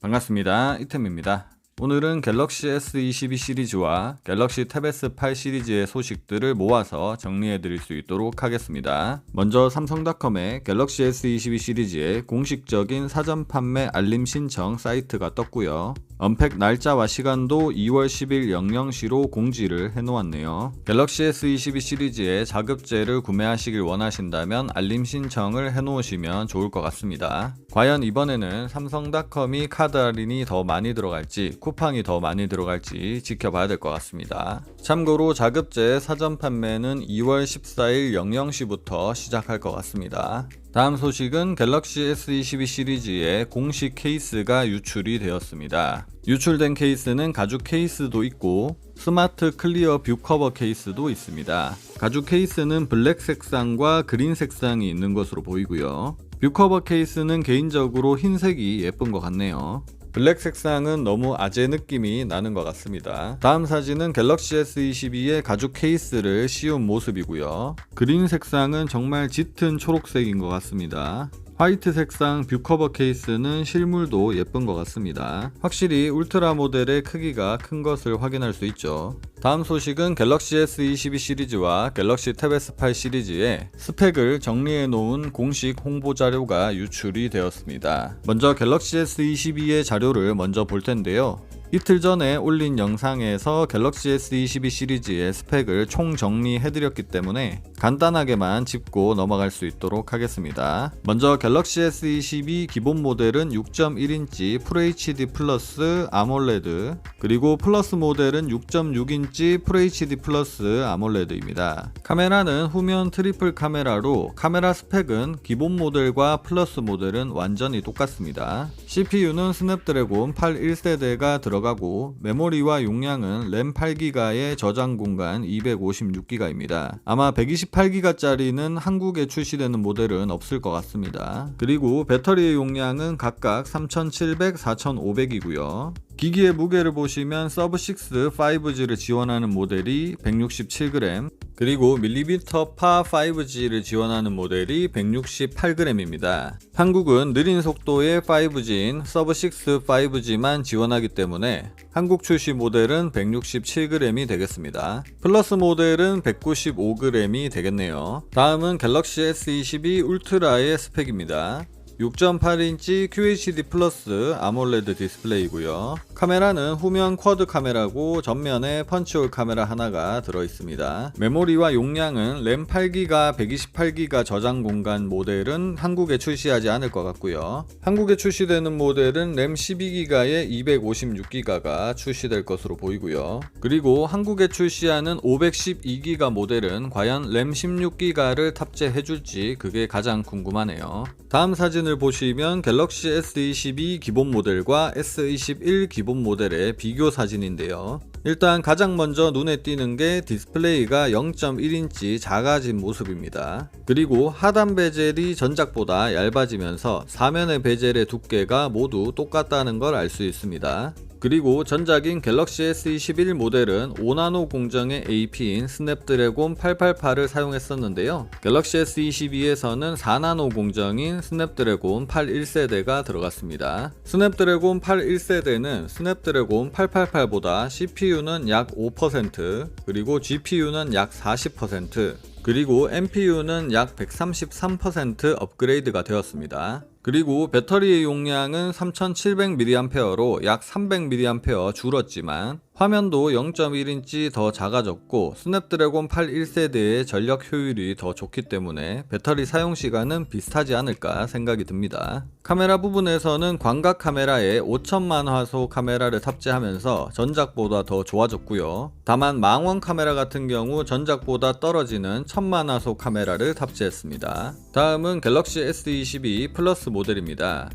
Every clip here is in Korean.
반갑습니다. 이템입니다. 오늘은 갤럭시 S22 시리즈와 갤럭시 탭 S8 시리즈의 소식들을 모아서 정리해 드릴 수 있도록 하겠습니다. 먼저 삼성닷컴의 갤럭시 S22 시리즈의 공식적인 사전 판매 알림 신청 사이트가 떴고요. 언팩 날짜와 시간도 2월 10일 00시로 공지를 해놓았네요. 갤럭시 S22 시리즈의 자급제를 구매하시길 원하신다면 알림 신청을 해놓으시면 좋을 것 같습니다. 과연 이번에는 삼성닷컴이 카드 할인이 더 많이 들어갈지 쿠팡이 더 많이 들어갈지 지켜봐야 될 것 같습니다. 참고로 자급제 사전 판매는 2월 14일 00시부터 시작할 것 같습니다. 다음 소식은 갤럭시 S22 시리즈의 공식 케이스가 유출이 되었습니다. 유출된 케이스는 가죽 케이스도 있고 스마트 클리어 뷰 커버 케이스도 있습니다. 가죽 케이스는 블랙 색상과 그린 색상이 있는 것으로 보이고요. 뷰 커버 케이스는 개인적으로 흰색이 예쁜 것 같네요. 블랙 색상은 너무 아재 느낌이 나는 것 같습니다. 다음 사진은 갤럭시 S22의 가죽 케이스를 씌운 모습이고요. 그린 색상은 정말 짙은 초록색인 것 같습니다. 화이트 색상 뷰커버 케이스는 실물도 예쁜 것 같습니다. 확실히 울트라 모델의 크기가 큰 것을 확인할 수 있죠. 다음 소식은 갤럭시 S22 시리즈와 갤럭시 탭 S8 시리즈의 스펙을 정리해 놓은 공식 홍보 자료가 유출이 되었습니다. 먼저 갤럭시 S22의 자료를 먼저 볼 텐데요. 이틀 전에 올린 영상에서 갤럭시 S22 시리즈의 스펙을 총 정리해드렸기 때문에 간단하게만 짚고 넘어갈 수 있도록 하겠습니다. 먼저 갤럭시 S22 기본 모델은 6.1인치 FHD 플러스 아몰레드 그리고 플러스 모델은 6.6인치 FHD 플러스 아몰레드입니다. 카메라는 후면 트리플 카메라로 카메라 스펙은 기본 모델과 플러스 모델은 완전히 똑같습니다. CPU는 스냅드래곤 8 1세대가 들어 가고 메모리와 용량은 램 8기가의 저장 공간 256기가입니다. 아마 128기가짜리는 한국에 출시되는 모델은 없을 것 같습니다. 그리고 배터리의 용량은 각각 3700, 4500이고요. 기기의 무게를 보시면 서브 6 5G를 지원하는 모델이 167g, 그리고 밀리미터 파 5G를 지원하는 모델이 168g입니다. 한국은 느린 속도의 5G인 서브 6 5G만 지원하기 때문에 한국 출시 모델은 167g이 되겠습니다. 플러스 모델은 195g이 되겠네요. 다음은 갤럭시 S22 울트라의 스펙입니다. 6.8인치 QHD 플러스 아몰레드 디스플레이고요. 카메라는 후면 쿼드 카메라고 전면에 펀치홀 카메라 하나가 들어 있습니다. 메모리와 용량은 램 8기가 128기가 저장 공간 모델은 한국에 출시하지 않을 것 같고요. 한국에 출시되는 모델은 램 12기가에 256기가가 출시될 것으로 보이고요. 그리고 한국에 출시하는 512기가 모델은 과연 램 16기가를 탑재해 줄지 그게 가장 궁금하네요. 다음 사진을 보시면 갤럭시 S22 기본 모델과 S21 기본 모델의 비교 사진인데요. 일단 가장 먼저 눈에 띄는 게 디스플레이가 0.1인치 작아진 모습입니다. 그리고 하단 베젤이 전작보다 얇아지면서 사면의 베젤의 두께가 모두 똑같다는 걸 알 수 있습니다. 그리고 전작인 갤럭시 S21 모델은 5나노 공정의 AP인 스냅드래곤 888을 사용했었는데요. 갤럭시 S22에서는 4나노 공정인 스냅드래곤 8 1세대가 들어갔습니다. 스냅드래곤 8 1세대는 스냅드래곤 888보다 CPU는 약 5%, 그리고 GPU는 약 40%, 그리고 NPU는 약 133% 업그레이드가 되었습니다. 그리고 배터리의 용량은 3700mAh로 약 300mAh 줄었지만 화면도 0.1인치 더 작아졌고 스냅드래곤 8 1세대의 전력 효율이 더 좋기 때문에 배터리 사용 시간은 비슷하지 않을까 생각이 듭니다. 카메라 부분에서는 광각 카메라에 5천만 화소 카메라를 탑재하면서 전작보다 더 좋아졌고요. 다만 망원 카메라 같은 경우 전작보다 떨어지는 1000만 화소 카메라를 탑재했습니다. 다음은 갤럭시 S22 플러스 모델입니다.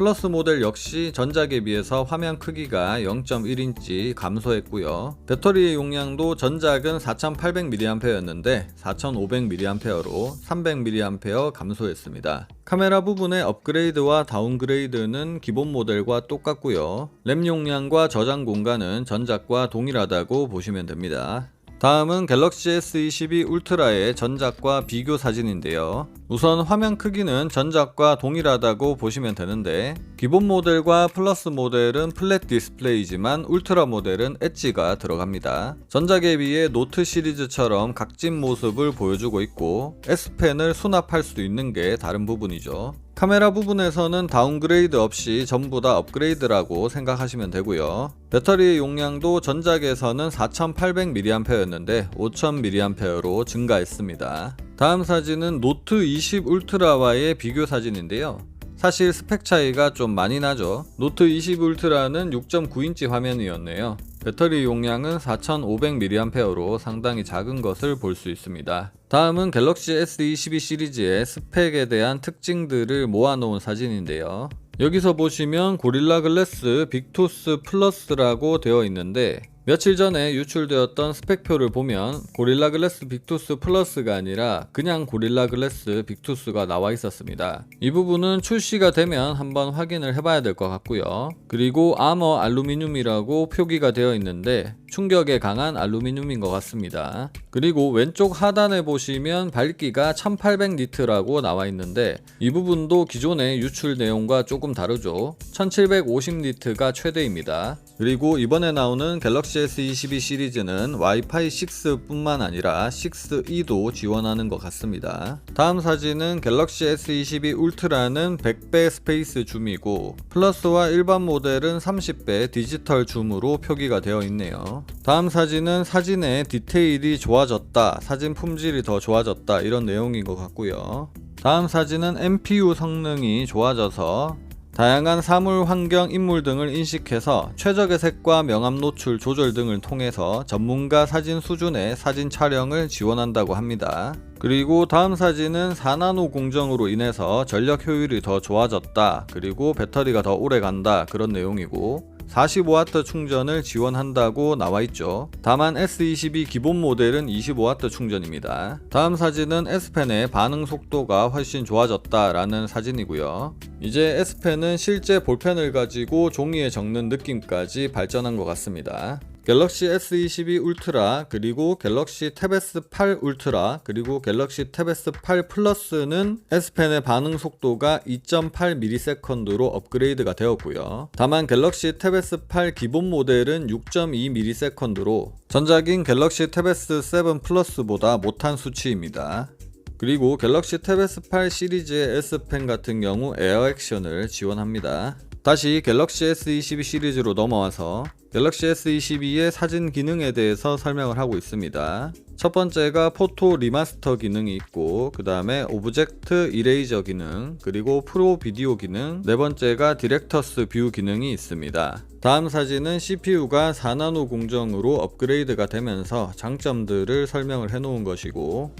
플러스 모델 역시 전작에 비해서 화면 크기가 0.1인치 감소했고요. 배터리의 용량도 전작은 4800mAh였는데 4500mAh로 300mAh 감소했습니다. 카메라 부분의 업그레이드와 다운그레이드는 기본 모델과 똑같고요. 램 용량과 저장 공간은 전작과 동일하다고 보시면 됩니다. 다음은 갤럭시 S22 울트라의 전작과 비교 사진인데요. 우선 화면 크기는 전작과 동일하다고 보시면 되는데 기본 모델과 플러스 모델은 플랫 디스플레이지만 울트라 모델은 엣지가 들어갑니다. 전작에 비해 노트 시리즈처럼 각진 모습을 보여주고 있고 S펜을 수납할 수 있는 게 다른 부분이죠. 카메라 부분에서는 다운그레이드 없이 전부 다 업그레이드라고 생각하시면 되고요. 배터리의 용량도 전작에서는 4800mAh였는데 5000mAh로 증가했습니다. 다음 사진은 노트 20 울트라와의 비교 사진인데요. 사실 스펙 차이가 좀 많이 나죠. 노트 20 울트라는 6.9인치 화면이었네요. 배터리 용량은 4500mAh로 상당히 작은 것을 볼 수 있습니다. 다음은 갤럭시 S22 시리즈의 스펙에 대한 특징들을 모아놓은 사진인데요. 여기서 보시면 고릴라 글래스 빅투스 플러스라고 되어 있는데 며칠 전에 유출되었던 스펙표를 보면 고릴라 글래스 빅투스 플러스가 아니라 그냥 고릴라 글래스 빅투스가 나와 있었습니다. 이 부분은 출시가 되면 한번 확인을 해봐야 될 것 같고요. 그리고 아머 알루미늄이라고 표기가 되어 있는데 충격에 강한 알루미늄인 것 같습니다. 그리고 왼쪽 하단에 보시면 밝기가 1800 니트라고 나와 있는데 이 부분도 기존의 유출 내용과 조금 다르죠. 1750 니트가 최대입니다. 그리고 이번에 나오는 갤럭시 S22 시리즈는 와이파이 6뿐만 아니라 6E도 지원하는 것 같습니다. 다음 사진은 갤럭시 S22 울트라는 100배 스페이스 줌이고 플러스와 일반 모델은 30배 디지털 줌으로 표기가 되어 있네요. 다음 사진은 사진의 디테일이 좋아졌다, 사진 품질이 더 좋아졌다 이런 내용인 것 같고요. 다음 사진은 MPU 성능이 좋아져서 다양한 사물, 환경, 인물 등을 인식해서 최적의 색과 명암 노출 조절 등을 통해서 전문가 사진 수준의 사진 촬영을 지원한다고 합니다. 그리고 다음 사진은 4나노 공정으로 인해서 전력 효율이 더 좋아졌다. 그리고 배터리가 더 오래 간다. 그런 내용이고 45W 충전을 지원한다고 나와 있죠. 다만 S22 기본 모델은 25W 충전입니다. 다음 사진은 S펜의 반응 속도가 훨씬 좋아졌다라는 사진이고요. 이제 S펜은 실제 볼펜을 가지고 종이에 적는 느낌까지 발전한 것 같습니다. 갤럭시 S22 울트라 그리고 갤럭시 탭 S8 울트라 그리고 갤럭시 탭 S8 플러스는 S펜의 반응 속도가 2.8ms로 업그레이드가 되었고요. 다만 갤럭시 탭 S8 기본 모델은 6.2ms로 전작인 갤럭시 탭 S7 플러스보다 못한 수치입니다. 그리고 갤럭시 탭 S8 시리즈의 S펜 같은 경우 에어 액션을 지원합니다. 다시 갤럭시 S22 시리즈로 넘어와서 갤럭시 S22의 사진 기능에 대해서 설명을 하고 있습니다. 첫 번째가 포토 리마스터 기능이 있고 그 다음에 오브젝트 이레이저 기능 그리고 프로 비디오 기능 네 번째가 디렉터스 뷰 기능이 있습니다. 다음 사진은 CPU가 4나노 공정으로 업그레이드가 되면서 장점들을 설명을 해 놓은 것이고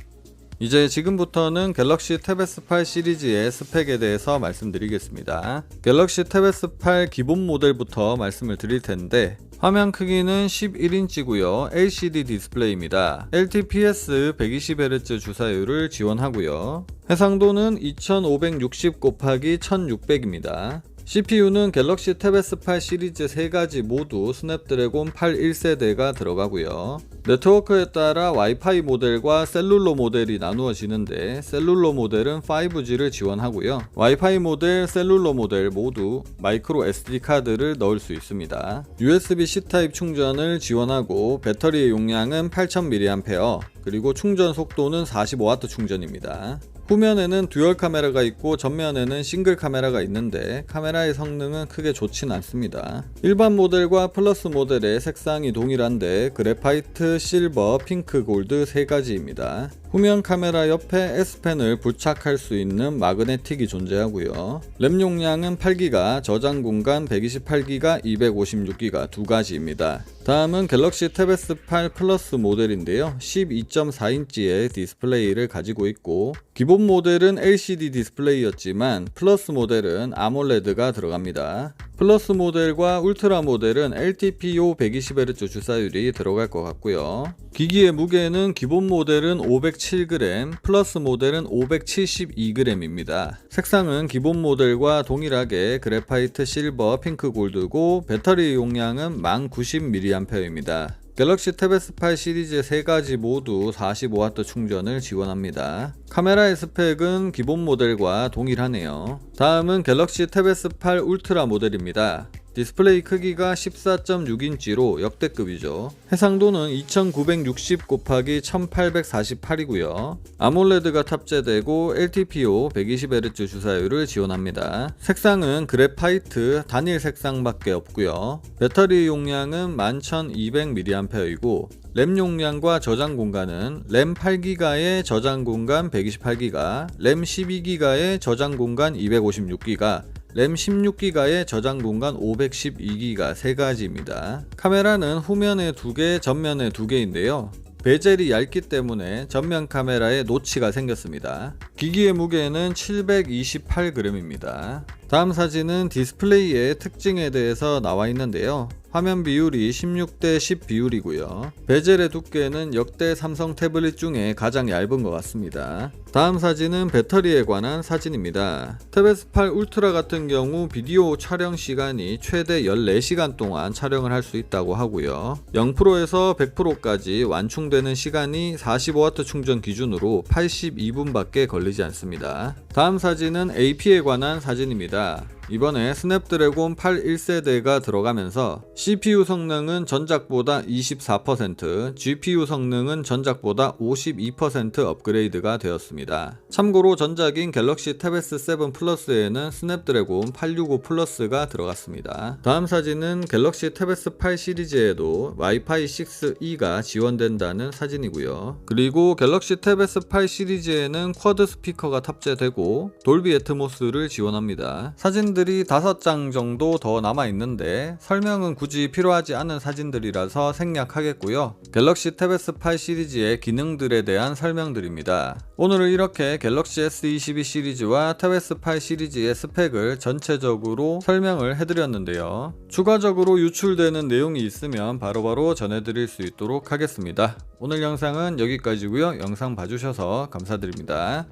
이제 지금부터는 갤럭시 탭 S8 시리즈의 스펙에 대해서 말씀드리겠습니다. 갤럭시 탭 S8 기본 모델부터 말씀을 드릴 텐데 화면 크기는 11인치고요. LCD 디스플레이입니다. LTPS 120Hz 주사율을 지원하고요. 해상도는 2560 곱하기 1600입니다. CPU는 갤럭시 탭 S8 시리즈 3가지 모두 스냅드래곤 8 1세대가 들어가고요. 네트워크에 따라 와이파이 모델과 셀룰러 모델이 나누어지는데 셀룰러 모델은 5G를 지원하고요. 와이파이 모델, 셀룰러 모델 모두 마이크로 SD 카드를 넣을 수 있습니다. USB-C 타입 충전을 지원하고 배터리의 용량은 8000mAh 그리고 충전 속도는 45W 충전입니다. 후면에는 듀얼 카메라가 있고 전면에는 싱글 카메라가 있는데 카메라의 성능은 크게 좋진 않습니다. 일반 모델과 플러스 모델의 색상이 동일한데 그래파이트, 실버, 핑크, 골드 세 가지입니다. 후면 카메라 옆에 S펜을 부착할 수 있는 마그네틱이 존재하고요. 램 용량은 8기가, 저장 공간 128기가, 256기가 두 가지입니다. 다음은 갤럭시 탭 S8 플러스 모델인데요. 12.4인치의 디스플레이를 가지고 있고 기본 모델은 LCD 디스플레이였지만 플러스 모델은 아몰레드가 들어갑니다. 플러스 모델과 울트라 모델은 LTPO 120Hz 주사율이 들어갈 것 같고요. 기기의 무게는 기본 모델은 507g, 플러스 모델은 572g입니다. 색상은 기본 모델과 동일하게 그래파이트 실버 핑크 골드고 배터리 용량은 1090mAh입니다. 갤럭시 탭 S8 시리즈의 세 가지 모두 45W 충전을 지원합니다. 카메라의 스펙은 기본 모델과 동일하네요. 다음은 갤럭시 탭 S8 울트라 모델입니다. 디스플레이 크기가 14.6인치로 역대급이죠. 해상도는 2960 곱하기 1848이고요. 아몰레드가 탑재되고 LTPO 120Hz 주사율을 지원합니다. 색상은 그래파이트 단일 색상밖에 없고요. 배터리 용량은 11200mAh이고 램 용량과 저장 공간은 램 8기가의 저장 공간 128기가, 램 12기가의 저장 공간 256기가, 램 16기가의 저장 공간 512기가 세 가지입니다. 카메라는 후면에 두 개, 전면에 두 개인데요. 베젤이 얇기 때문에 전면 카메라에 노치가 생겼습니다. 기기의 무게는 728g입니다. 다음 사진은 디스플레이의 특징에 대해서 나와 있는데요. 화면 비율이 16대 10 비율이고요. 베젤의 두께는 역대 삼성 태블릿 중에 가장 얇은 것 같습니다. 다음 사진은 배터리에 관한 사진입니다. 탭 S8 울트라 같은 경우 비디오 촬영 시간이 최대 14시간 동안 촬영을 할 수 있다고 하고요. 0%에서 100%까지 완충되는 시간이 45W 충전 기준으로 82분밖에 걸리지 않습니다. 다음 사진은 AP에 관한 사진입니다. 이번에 스냅드래곤 8 1세대가 들어가면서 CPU 성능은 전작보다 24%, GPU 성능은 전작보다 52% 업그레이드가 되었습니다. 참고로 전작인 갤럭시 탭 S7 플러스에는 스냅드래곤 865 플러스가 들어갔습니다. 다음 사진은 갤럭시 탭 S8 시리즈에도 와이파이 6E가 지원된다는 사진이고요. 그리고 갤럭시 탭 S8 시리즈에는 쿼드 스피커가 탑재되고 돌비 애트모스를 지원합니다. 사진들이 5장 정도 더 남아 있는데 설명은 굳이 필요하지 않은 사진들이라서 생략하겠고요. 갤럭시 탭 S8 시리즈의 기능들에 대한 설명드립니다. 오늘은 이렇게 갤럭시 S22 시리즈와 탭 S8 시리즈의 스펙을 전체적으로 설명을 해드렸는데요. 추가적으로 유출되는 내용이 있으면 바로바로 전해드릴 수 있도록 하겠습니다. 오늘 영상은 여기까지고요. 영상 봐주셔서 감사드립니다.